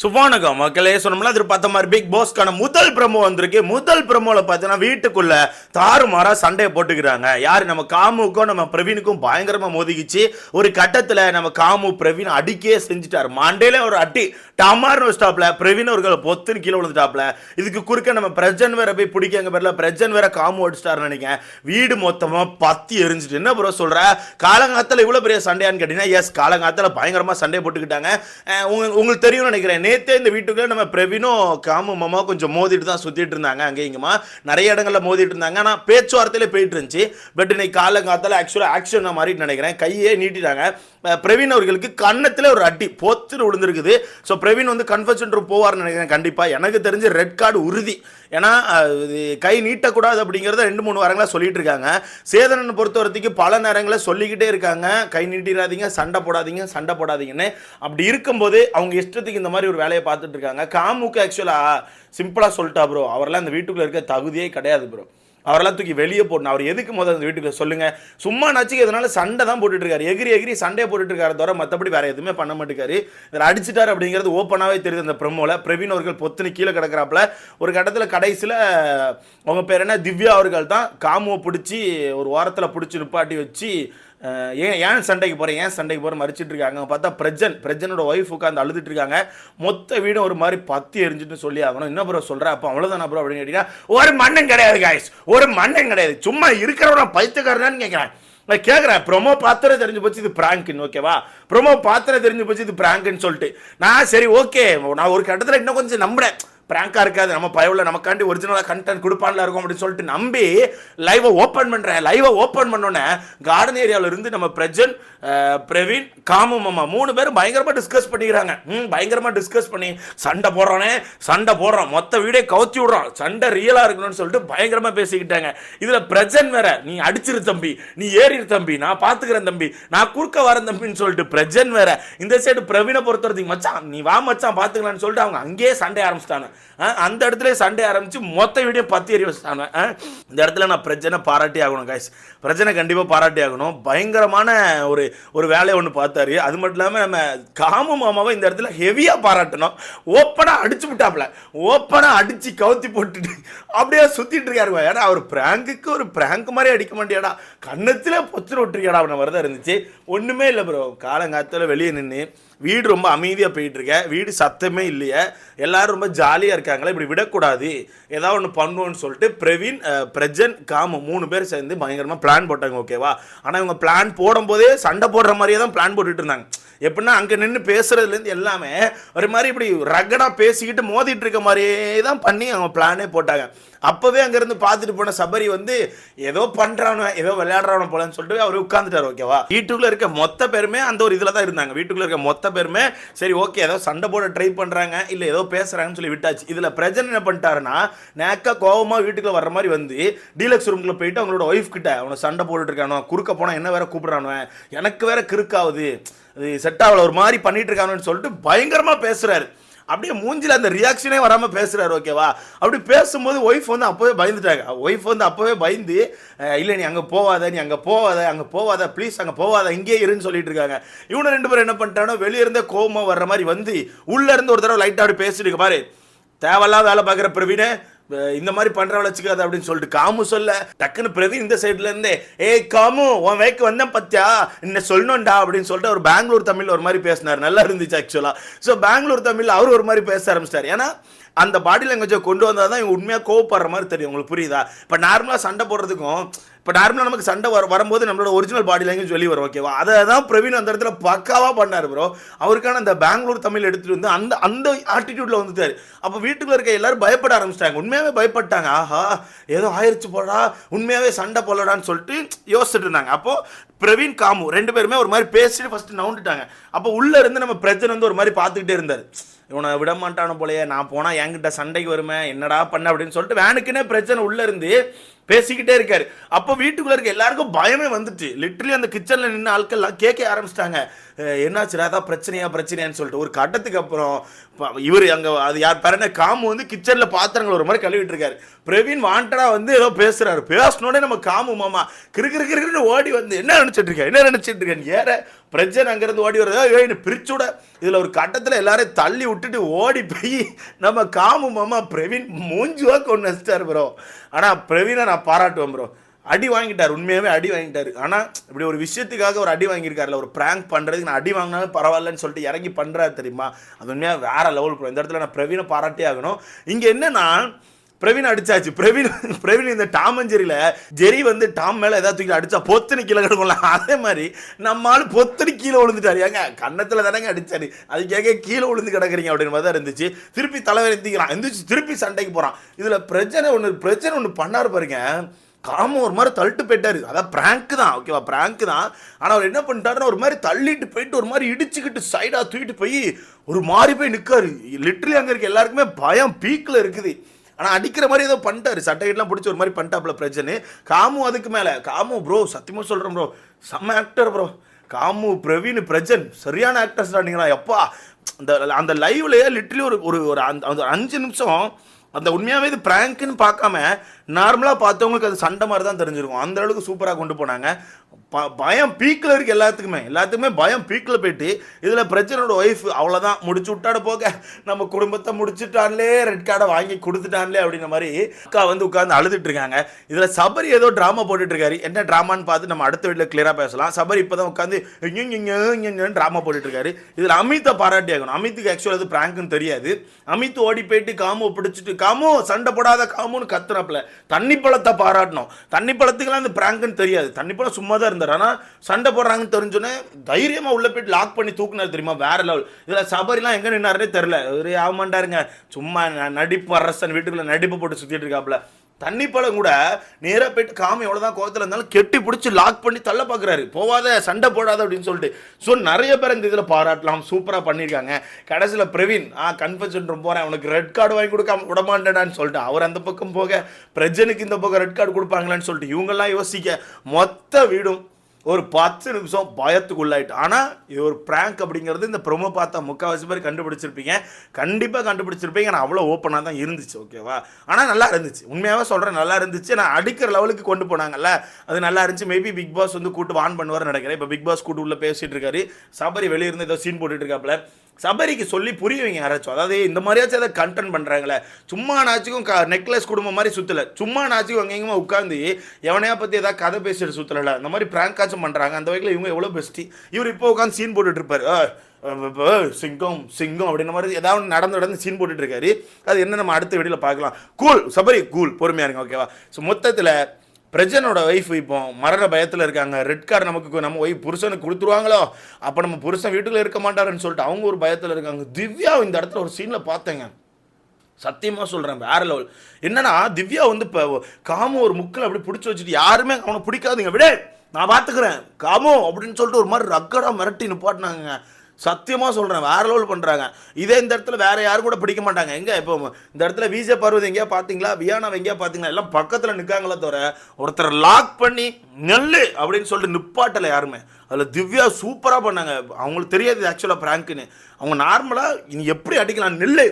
சுபானகம் மக்களே சொன்னோம்னா அது பார்த்த மாதிரி பிக் பாஸ்க்கான முதல் பிரமோ வந்திருக்கு. முதல் ப்ரமோல பார்த்தீங்கன்னா வீட்டுக்குள்ள தாறுமாறா சண்டையை போட்டுக்கிறாங்க. யார்? நம்ம காமுக்கும் நம்ம பிரவீனுக்கும் பயங்கரமாக மோதிக்கிச்சு. ஒரு கட்டத்தில் நம்ம காமு பிரவீன் அடிக்கே செஞ்சுட்டார். மண்டையில ஒரு அடி. டமார்னு ஸ்டாப்பில் பிரவீன் அவர்கள் பொத்துன்னு கீழே விழுந்துட்டாப்ல. இதுக்கு குறுக்க நம்ம பிரஜன் வேற போய் பிடிக்கங்க பேரில் பிரஜன் வேற காமு அடிச்சிட்டாருன்னு நினைக்கிறேன். வீடு மொத்தமாக பத்தி எரிஞ்சிட்டு. என்ன ப்ரோ சொல்கிற காலங்காத்தில் இவ்வளோ பெரிய சண்டையான்னு கேட்டிங்கன்னா எஸ் காலங்காத்தில் பயங்கரமாக சண்டை போட்டுக்கிட்டாங்க. உங்களுக்கு தெரியும்னு நினைக்கிறேன். நேத்தே இந்த வீட்டுக்குள்ள நம்ம பிரவீனும் காமு மாமா கொஞ்சம் மோதிட்டு தான் சுத்திட்டு இருந்தாங்க. அங்கே இங்கேமா நிறைய இடங்கள்ல மோதிட்டு இருந்தாங்க. ஆனா பேச்சுவார்த்தையில போயிட்டு இருந்துச்சு. பட் இன்னைக்கு காலங்காலத்துல ஆக்சுவலா ஆக்ஷன் நான் நினைக்கிறேன். கையே நீட்டிட்டாங்க. பிரவீன் அவர்களுக்கு கன்னத்தில் ஒரு அடி போத்துட்டு விழுந்திருக்குது. ஸோ பிரவீன் வந்து கன்ஃபர்ஷன் ரூம் போவார்னு நினைக்கிறேன். கண்டிப்பா. எனக்கு தெரிஞ்சு ரெட் கார்டு உறுதி. ஏன்னா இது கை நீட்டக்கூடாது அப்படிங்கிறத ரெண்டு மூணு வாரங்களாக சொல்லிட்டு இருக்காங்க. சேதனனை பொறுத்த வரைக்கும் பல நேரங்களில் சொல்லிக்கிட்டே இருக்காங்க. கை நீட்டிடாதீங்க சண்டை போடாதீங்க சண்டை போடாதீங்கன்னு. அப்படி இருக்கும்போது அவங்க இஷ்டத்துக்கு இந்த மாதிரி ஒரு வேலையை பார்த்துட்டு இருக்காங்க. காமுக்கு ஆக்சுவலாக சிம்பிளாக சொல்லிட்டா ப்ரோ அவரெல்லாம் அந்த வீட்டுக்குள்ளே இருக்க தகுதியே கிடையாது ப்ரோ அவரெல்லாம் தூக்கி வெளியே போடணும். அவர் எதுக்கு முதல்ல அந்த வீட்டுக்கு சொல்லுங்க? சும்மா நச்சுக்கு எதனால சண்டை தான் போட்டுட்டு இருக்காரு. எகிரி எகிரி சண்டையை போட்டுட்டு இருக்காரு தவிர மற்றபடி வேற எதுவுமே பண்ண மாட்டேங்காரு. இதில் அடிச்சிட்டார் அப்படிங்கிறது ஓப்பனாகவே தெரியுது அந்த ப்ரமோல பிரவீன் அவர்கள் பொத்துன்னு கீழே கிடக்குறாப்புல. ஒரு கட்டத்தில் கடைசியில் அவங்க பேர் என்ன? திவ்யா அவர்கள் தான் காமுவை பிடிச்சி ஒரு ஓரத்தில் பிடிச்சி நிப்பாட்டி வச்சு ஏன் ஏன் சண்டைக்கு போகிறேன் ஏன் சண்டைக்கு போகிற மறிச்சிட்டு இருக்காங்க. பார்த்தா பிரஜன் பிரஜனோட ஒய்ஃப் உட்காந்து அழுதுட்டு இருக்காங்க. மொத்த வீடும் ஒரு மாதிரி பத்தி எரிஞ்சுட்டு சொல்லி ஆகணும். என்ன ப்ரோ சொல்கிறேன் அப்போ அவ்வளோதானா ப்ரோ அப்படின்னு கேட்டீங்கன்னா ஒரு மண்ணன் கிடையாது காய்ஸ் ஒரு மண்ணன் கிடையாது. சும்மா இருக்கிறவன் பைத்துக்காரனான்னு கேட்குறேன் நான் கேட்குறேன் ப்ரொமோ பாத்திரம் தெரிஞ்சு போச்சு இது பிராங்க்னு ஓகேவா ப்ரொமோ பாத்திரம் தெரிஞ்சு போச்சு இது பிராங்க்னு சொல்லிட்டு. நான் சரி ஓகே நான் ஒரு கட்டத்தில் இன்னும் கொஞ்சம் நம்புறேன். பிராங்காக இருக்காது. நம்ம பயவில் நமக்காண்டி ஒரிஜினலாக கண்டென்ட் கொடுப்பான்ல இருக்கும் அப்படின்னு சொல்லிட்டு நம்பி லைவை ஓப்பன் பண்ணுறேன் லைவை ஓப்பன் பண்ணோன்னே கார்டன் ஏரியாவில் இருந்து நம்ம பிரஜன் பிரவீன் காமு மாமா மூணு பேரும் பயங்கரமாக டிஸ்கஸ் பண்ணிக்கிறாங்க. ம் பயங்கரமாக டிஸ்கஸ் பண்ணி சண்டை போடுறோனே சண்டை போடுறோம். மொத்த வீடே கவுத்தி விடுறோம். சண்டை ரியலாக இருக்கணும்னு சொல்லிட்டு பயங்கரமாக பேசிக்கிட்டாங்க. இதில் பிரஜன் வேற நீ அடிச்சிரு தம்பி நீ ஏறிரு தம்பி நான் பார்த்துக்கிறேன் தம்பி நான் குறுக்க வரேன் தம்பின்னு சொல்லிட்டு பிரஜன் வேற இந்த சைடு பிரவீனை பொறுத்த வரைக்கும் மச்சான் நீ வா மச்சான் பார்த்துக்கலான்னு சொல்லிட்டு அவங்க அங்கேயே சண்டை ஆரம்பிச்சிட்டாங்க. அந்த இடத்துல சண்டே ஆரம்பிச்சு மொத்த வீடியோ பத்து எறி வச்சிட்டாங்க. ஆ, இந்த இடத்துல நான் பிரச்சனை பாராட்டி ஆகணும் கைஸ் பிரச்சனை கண்டிப்பாக பாராட்டி ஆகணும். பயங்கரமான ஒரு ஒரு வேலையை ஒன்று பார்த்தாரு. அது மட்டும் இல்லாமல் நம்ம காமு மாமாவை இந்த இடத்துல ஹெவியாக பாராட்டணும். ஓப்பனாக அடிச்சு விட்டாப்ல ஓப்பனாக அடிச்சு கவுத்தி போட்டுட்டு அப்படியே சுத்திட்டு இருக்காரு ஏன்னா அவர் பிராங்குக்கு ஒரு பிராங்க் மாதிரி அடிக்க மாட்டியாடா. கண்ணத்தில் பொச்சு விட்டுருக்கியாடா அப்படின்னு வரதான் தான் இருந்துச்சு. ஒன்றுமே இல்லை ப்ரோ காலங்காத்தில் வெளியே நின்று வீடு ரொம்ப அமைதியாக போயிட்டுருக்க. வீடு சத்தமே இல்லையே. எல்லாரும் ரொம்ப ஜாலியாக இருக்காங்களே இப்படி விடக்கூடாது. ஏதாவது ஒன்று பண்ணுவோன்னு சொல்லிட்டு பிரவீன் பிரஜன் காமு மூணு பேர் சேர்ந்து பயங்கரமாக பிளான் போட்டாங்க ஓகேவா ஆனால் இவங்க பிளான் போடும்போதே சண்டை போடுற மாதிரியே தான் பிளான் போட்டுட்டு இருந்தாங்க. எப்படின்னா அங்கே நின்று பேசுறதுலேருந்து எல்லாமே ஒரு மாதிரி இப்படி ரகடாக பேசிக்கிட்டு மோதிட்டு இருக்க மாதிரியே தான் பண்ணி அவங்க பிளானே போட்டாங்க. அப்போவே அங்கேருந்து பார்த்துட்டு போன சபரி வந்து ஏதோ பண்ணுறானு ஏதோ விளையாடுறானு போலன்னு சொல்லிட்டு அவர் உட்காந்துட்டார் ஓகேவா வீட்டுக்குள்ளே இருக்க மொத்த பேருமே அந்த ஒரு இதில் தான் இருந்தாங்க. வீட்டுக்குள்ளே இருக்க மொத்த பேருமே சரி ஓகே ஏதோ சண்டை போட ட்ரை பண்ணுறாங்க இல்லை ஏதோ பேசுகிறாங்கன்னு சொல்லி விட்டாச்சு. இதில் பிரஜன் என்ன பண்ணிட்டாருன்னா நேக்கா கோவமாக வீட்டுக்குள்ளே வர மாதிரி வந்து டீலக்ஸ் ரூம்குள்ள போயிட்டு அவங்களோட ஒய்ஃப் கிட்ட அவனை சண்டை போட்டுட்டு இருக்கானோ குறுக்க போனால் என்ன வேற கூப்பிட்றானோ எனக்கு வேற கிறுக்காவது அது செட் ஆகல ஒரு மாதிரி பண்ணிட்டு இருக்கானுன்னு சொல்லிட்டு பயங்கரமாக பேசுறாரு. அப்படியே மூஞ்சில் அந்த ரியாக்ஷனே வராமல் பேசுகிறாரு ஓகேவா அப்படி பேசும்போது ஒய்ஃப் வந்து அப்போவே பயந்துட்டாங்க. ஒய்ஃப் வந்து அப்போவே பயந்து இல்லை நீ அங்கே போவாத நீ அங்கே போவாத அங்கே போவாத ப்ளீஸ் அங்கே போவாத இங்கே இருன்னு சொல்லிட்டு இருக்காங்க. இவனை ரெண்டு பேரும் என்ன பண்ணிட்டானோ வெளியே கோபமாக வர்ற மாதிரி வந்து உள்ளேருந்து ஒரு தடவை லைட்டாக அப்படி பேசிட்டு இருக்க பாரு. தேவையில்லாத வேலை பார்க்குற பிரவீனே இந்த மாதிரி பண்ற வச்சுக்காத அப்படின்னு சொல்லிட்டு காமு சொல்ல டக்குன்னு பிரவீன் இந்த சைட்ல இருந்தே ஏய் காமு உன் வேக்கு வந்தேன் பத்தியா? என்ன சொல்லணும்டா? அப்படின்னு சொல்லிட்டு அவர் பெங்களூர் தமிழ் ஒரு மாதிரி பேசினார். நல்லா இருந்துச்சு ஆக்சுவலா ஸோ பெங்களூர் தமிழ் அவர் ஒரு மாதிரி பேச ஆரம்பிச்சிட்டார். ஏன்னா அந்த பாடி லாங்குவேஜை கொண்டு வந்தால் தான் இவங்க உண்மையாக கோவப்படுற மாதிரி தெரியும். உங்களுக்கு புரியுதா? இப்போ நார்மலாக சண்டை போடுறதுக்கும் இப்போ நார்மலாக நமக்கு சண்டை வர வரும்போது நம்மளோட ஒரிஜினல் பாடி லாங்குவேஜ் வெளியே வரும் ஓகேவா அதை தான் பிரவீன் அந்த இடத்துல பக்காவாக பண்ணார் ப்ரோ அவருக்கான அந்த பெங்களூர் தமிழ் எடுத்துகிட்டு வந்து அந்த அந்த ஆட்டிடியூடில் வந்துட்டார். அப்போ வீட்டுக்குள்ள இருக்க எல்லாரும் பயப்பட ஆரம்பிச்சிட்டாங்க. உண்மையாகவே பயப்பட்டாங்க. ஆஹா ஏதோ ஆயிடுச்சு போடா உண்மையாகவே சண்டை போடலடான்னு சொல்லிட்டு யோசிச்சுட்டு இருந்தாங்க. அப்போது பிரவீன் காமு ரெண்டு பேருமே ஒரு மாதிரி பேசிட்டு ஃபஸ்ட்டு நவுண்டுட்டாங்க அப்போ உள்ளே இருந்து நம்ம பிரச்சனை வந்து ஒரு மாதிரி பார்த்துக்கிட்டே இருந்தார். இவனை விட மாட்டானு போலயே நான் போனால் என்கிட்ட சண்டைக்கு வருமே என்னடா பண்ண அப்படின்னு சொல்லிட்டு வேனுக்குன்னே பிரச்சனை உள்ளே இருந்து பேசிக்கிட்டே இருக்காரு. அப்போ வீட்டுக்குள்ள இருக்க எல்லாருக்கும் பயமே வந்துட்டு. லிட்டரலி அந்த கிச்சனில் நின்று ஆட்கள்லாம் கேட்க ஆரம்பிச்சிட்டாங்க. என்னாச்சுடா அதான் பிரச்சனையா? பிரச்சனையான்னு சொல்லிட்டு. ஒரு கட்டத்துக்கு அப்புறம் இவர் அங்கே அது யார் பேரன காமு வந்து கிச்சனில் பாத்திரங்கள் ஒரு மாதிரி கழுவிட்டு இருக்காரு. பிரவீன் வாண்டடா வந்து ஏதோ பேசுறாரு. பேசினோடனே நம்ம காமு மாமா கிறு கிறு ஓடி வந்து என்ன நினைச்சிட்டு இருக்கேன் என்ன நினைச்சிட்டு இருக்கேன் ஏற பிரச்சனை அங்கேருந்து ஓடி வருது ஏய் பிரிச்சுட இதில் ஒரு கட்டத்தில் எல்லாரையும் தள்ளி விட்டுட்டு ஓடி போய் நம்ம காமு மாமா பிரவீன் மூஞ்சுவா கொண்டு வச்சிட்டாரு ப்ரோ ஆனால் பிரவீனை நான் பாராட்டுவேன் ப்ரோ அடி வாங்கிட்டார் உண்மையாகவே அடி வாங்கிட்டார். ஆனால் இப்படி ஒரு விஷயத்துக்காக ஒரு அடி வாங்கியிருக்காருல ஒரு ப்ராங்க் பண்ணுறதுக்கு நான் அடி வாங்கினாலும் பரவாயில்லன்னு சொல்லிட்டு இறங்கி பண்ணுறாரு தெரியுமா? அது உண்மையாக வேறு லெவல் ப்ரோ இந்த இடத்துல நான் பிரவீனை பாராட்டே ஆகணும். இங்கே என்னென்னா பிரவீன் அடிச்சாச்சு. பிரவீன் பிரவீன் இந்த டாம் அஞ்சரியில் ஜெரி வந்து டாம் மேலே ஏதாவது தூக்கி அடிச்சா பொத்தனி கீழே கிடக்கும்ல. அதே மாதிரி நம்ம ஆள் பொத்தனி கீழே விழுந்துட்டாரு. ஏங்க கன்னத்தில் தானேங்க அடிச்சாரு. அது கீழே விழுந்து கிடக்குறீங்க அப்படின்னு மாதிரி தான் இருந்துச்சு. திருப்பி தலைவர் எந்திக்கிறான் எந்திரிச்சு திருப்பி சண்டைக்கு போகிறான் இதில் பிரச்சனை ஒன்று பிரச்சனை ஒன்று பண்ணாரு பாருங்க. காம ஒரு மாதிரி தள்ளிட்டு போயிட்டாரு. அதான் பிராங்க் தான் ஓகேவா பிராங்க் தான். ஆனால் அவர் என்ன பண்ணிட்டாருன்னா ஒரு மாதிரி தள்ளிட்டு போயிட்டு ஒரு மாதிரி இடிச்சுக்கிட்டு சைடாக தூக்கிட்டு போய் ஒரு மாதிரி போய் நிற்காரு லிட்ரலி அங்கே இருக்க எல்லாருக்குமே பயம் பீக்கில் இருக்குது. ஆனால் அடிக்கிற மாதிரி ஏதோ பண்ணிட்டாரு. சட்டைகள்லாம் பிடிச்சி ஒரு மாதிரி பண்ணிட்டாப்புல பிரச்சனை காமு அதுக்கு மேலே. காமு ப்ரோ சத்தியமாக சொல்கிறேன் ப்ரோ செம்ம ஆக்டர் ப்ரோ காமு பிரவீன் பிரஜன். சரியான ஆக்டர்ஸ் நீங்களா? எப்பா அந்த அந்த லைவ்லயே லிட்ரலி ஒரு ஒரு ஒரு அந்த அஞ்சு நிமிஷம் அந்த உண்மையாகவே இது ப்ராங்க்குன்னு பார்க்காம நார்மலாக பார்த்தவங்களுக்கு அது சண்டை மாதிரி தான் தெரிஞ்சிருக்கும். அந்த அளவுக்கு சூப்பராக கொண்டு போனாங்க. ப பயம் பீக்கில் இருக்குது எல்லாத்துக்குமே. எல்லாத்துக்குமே பயம் பீக்கில் போயிட்டு இதில் பிரச்சனையோட ஒய்ஃப் அவ்வளோதான் முடிச்சு விட்டாட போக நம்ம குடும்பத்தை முடிச்சுட்டான்லே ரெட் கார்டை வாங்கி கொடுத்துட்டான்லே அப்படின்ற மாதிரி அக்கா வந்து உட்காந்து அழுதுட்டு இருக்காங்க. இதில் சபரி ஏதோ ட்ராமா போட்டுட்டு இருக்காரு. என்ன ட்ராமான்னு பார்த்து நம்ம அடுத்த வீட்டில் கிளியராக பேசலாம். சபரி இப்போ தான் உட்காந்து இங்கே ட்ராமா போட்டுட்டு இருக்காரு. இதில் அமித்தை பாராட்டி ஆகணும். அமித்துக்கு ஆக்சுவலாக அது பிராங்க்னு தெரியாது. அமித் ஓடி போயிட்டு காமு பிடிச்சிட்டு காமு சண்டை போடாத காமுன்னு கத்துறாப்புல தண்ணி பழத்தை பாராட்டணும். தண்ணி பழத்துக்கெல்லாம் இந்த பிராங்க்னு தெரியாது. தண்ணி பழம் சும்மா தான் இருந்தார் ஆனால் சண்டை போடுறாங்கன்னு தெரிஞ்சோன்னே தைரியமாக உள்ளே போயிட்டு லாக் பண்ணி தூக்குனாரு தெரியுமா? வேற லெவல் இதில் சபரிலாம் எங்கே நின்னாருன்னே தெரில ஒரு ஆமாண்டாருங்க சும்மா நடிப்பு அரசன் வீட்டுக்குள்ள நடிப்பு போட்டு சுற்றிட்டு இருக்காப்புல. தண்ணி பழம் கூட நேராக போயிட்டு காமி எவ்வளோதான் கோவத்தில் இருந்தாலும் கெட்டி பிடிச்சி லாக் பண்ணி தள்ள பார்க்குறாரு போவாத சண்டை போடாத அப்படின்னு சொல்லிட்டு. ஸோ நிறைய பேர் இந்த இதில் பாராட்டலாம் சூப்பராக பண்ணியிருக்காங்க கடைசியில் பிரவீன் ஆ கன்ஃபெஷன் ரூம் போகிறேன் உனக்கு ரெட் கார்டு வாங்கி கொடுக்காம விடமாட்டேடான்னு சொல்லிட்டு அவர் அந்த பக்கம் போக பிரஜனுக்கு இந்த பக்கம் ரெட் கார்டு கொடுப்பாங்களான்னு சொல்லிட்டு இவங்கெல்லாம் யோசிக்க மொத்த வீடும் ஒரு பத்து நிமிஷம் பயத்துக்குள்ளாயிட்டு. ஆனால் இது ஒரு ப்ராங்க் அப்படிங்கிறது இந்த ப்ரொமோ பார்த்தா முக்கால்வாசி பேர் கண்டுபிடிச்சிருப்பீங்க. கண்டிப்பாக கண்டுபிடிச்சிருப்பீங்க. நான் அவ்வளோ ஓப்பனாக தான் இருந்துச்சு ஓகேவா ஆனால் நல்லா இருந்துச்சு. உண்மையாகவே சொல்கிறேன் நல்லா இருந்துச்சு. நான் அடிக்கிற லெவலுக்கு கொண்டு போனாங்கல்ல? அது நல்லா இருந்துச்சு. மேபி பிக் பாஸ் வந்து கூட்டு வான் பண்ணுவார் நினைக்கிறேன். இப்போ பிக் பாஸ் கூட்டு உள்ளே பேசிட்டு இருக்காரு. சபரி வெளிய இருந்து ஏதோ சீன் போட்டுட்டு இருக்காப்புல. சபரிக்கு சொல்லி புரிய வைங்க யாராச்சும். அதாவது இந்த மாதிரியாச்சும் அதை கண்டென்ட் பண்ணுறாங்களே சும்மா நாச்சுக்கும் க நெக்லஸ் குடும்பம் மாதிரி சுற்றலை சும்மா நாச்சுக்கும் அங்கேயுமா உட்காந்து எவனையா பற்றி ஏதாவது கதை பேசிட்டு சுற்றலை இந்த மாதிரி ப்ராங்காச்சும் பண்ணுறாங்க அந்த வகையில் இவங்க எவ்வளோ பெஸ்ட்டு இவர் இப்போ உட்காந்து சீன் போட்டுட்டு சிங்கம் சிங்கம் அப்படின்ற மாதிரி ஏதாவது நடந்து நடந்து சீன் போட்டுட்டு இருக்காரு. அது என்ன நம்ம அடுத்த வீடியோவில் பார்க்கலாம். கூல் சபரி கூல் பொறுமையாக இருங்க ஓகேவா ஸோ மொத்தத்தில் பிரஜனோட ஒய்ஃப் இப்போ மரண பயத்தில் இருக்காங்க. ரெட் கார்டு நமக்கு நம்ம ஒய்ஃப் புருஷனுக்கு கொடுத்துருவாங்களோ? அப்போ நம்ம புருஷன் வீட்டில் இருக்க மாட்டாருன்னு சொல்லிட்டு அவங்க ஒரு பயத்தில் இருக்காங்க. திவ்யா இந்த இடத்துல ஒரு சீனில் பார்த்தேங்க. சத்தியமாக சொல்கிறேன் வேற லெவல் என்னன்னா திவ்யா வந்து இப்போ காமு ஒரு முக்கில் அப்படி பிடிச்சி வச்சுட்டு யாருமே அவனை பிடிக்காதுங்க. விட நான் பார்த்துக்கிறேன் காமோ அப்படின்னு சொல்லிட்டு ஒரு மாதிரி ரக்கடாக மிரட்டி நிப்பாட்டினாங்க சத்தியமாக சொல்கிறேன் வேற லெவல் பண்ணுறாங்க இதே இந்த இடத்துல வேறு யாரும் கூட பிடிக்க மாட்டாங்க. எங்கே இப்போ இந்த இடத்துல விஜய பார்வதி எங்கேயா பார்த்தீங்களா வியானா எங்கேயா பார்த்தீங்களா எல்லாம் பக்கத்தில் நிற்காங்களே தவிர ஒருத்தர் லாக் பண்ணி நெல் அப்படின்னு சொல்லிட்டு நிப்பாட்டலை யாருமே. அதில் திவ்யா சூப்பராக பண்ணாங்க. அவங்களுக்கு தெரியாது ஆக்சுவலாக ப்ராங்க்னு அவங்க நார்மலாக இனி எப்படி அடிக்கலாம்? நெல்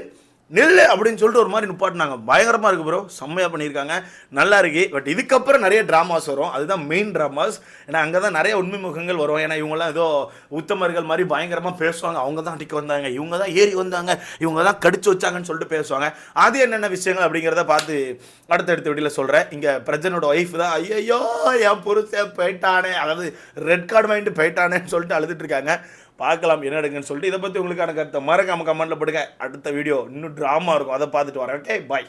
நெல் அப்படின்னு சொல்லிட்டு ஒரு மாதிரி நிப்பாட்டினாங்க. பயங்கரமாக இருக்குது ப்ரோ செம்மையாக பண்ணியிருக்காங்க. நல்லா இருக்கு. பட் இதுக்கப்புறம் நிறைய ட்ராமாஸ் வரும். அதுதான் மெயின் ட்ராமாஸ் ஏன்னா அங்கே தான் நிறைய உண்மை முகங்கள் வரும். ஏன்னா இவங்கெல்லாம் ஏதோ உத்தமர்கள் மாதிரி பயங்கரமாக பேசுவாங்க. அவங்க தான் அடிக்க வந்தாங்க. இவங்க தான் ஏறி வந்தாங்க. இவங்க தான் கடிச்சு வச்சாங்கன்னு சொல்லிட்டு பேசுவாங்க. அது என்னென்ன விஷயங்கள் அப்படிங்கிறத பார்த்து அடுத்த வீடியோவில் சொல்கிறேன் இங்கே பிரஜனோட ஒய்ஃப் தான் ஐயோ என் புருஷன் போயிட்டானே. அதாவது ரெட் கார்டு வாங்கிட்டு போயிட்டானேன்னு சொல்லிட்டு அழுதுட்டு இருக்காங்க. பார்க்கலாம் என்ன எடுங்கன்னு சொல்லிட்டு இதை பற்றி உங்களுக்கான கருத்தை மறக்காம கமெண்ட்டில் போடுங்க. அடுத்த வீடியோ இன்னும் ட்ராமா இருக்கும். அதை பார்த்துட்டு வரேன். Okay bye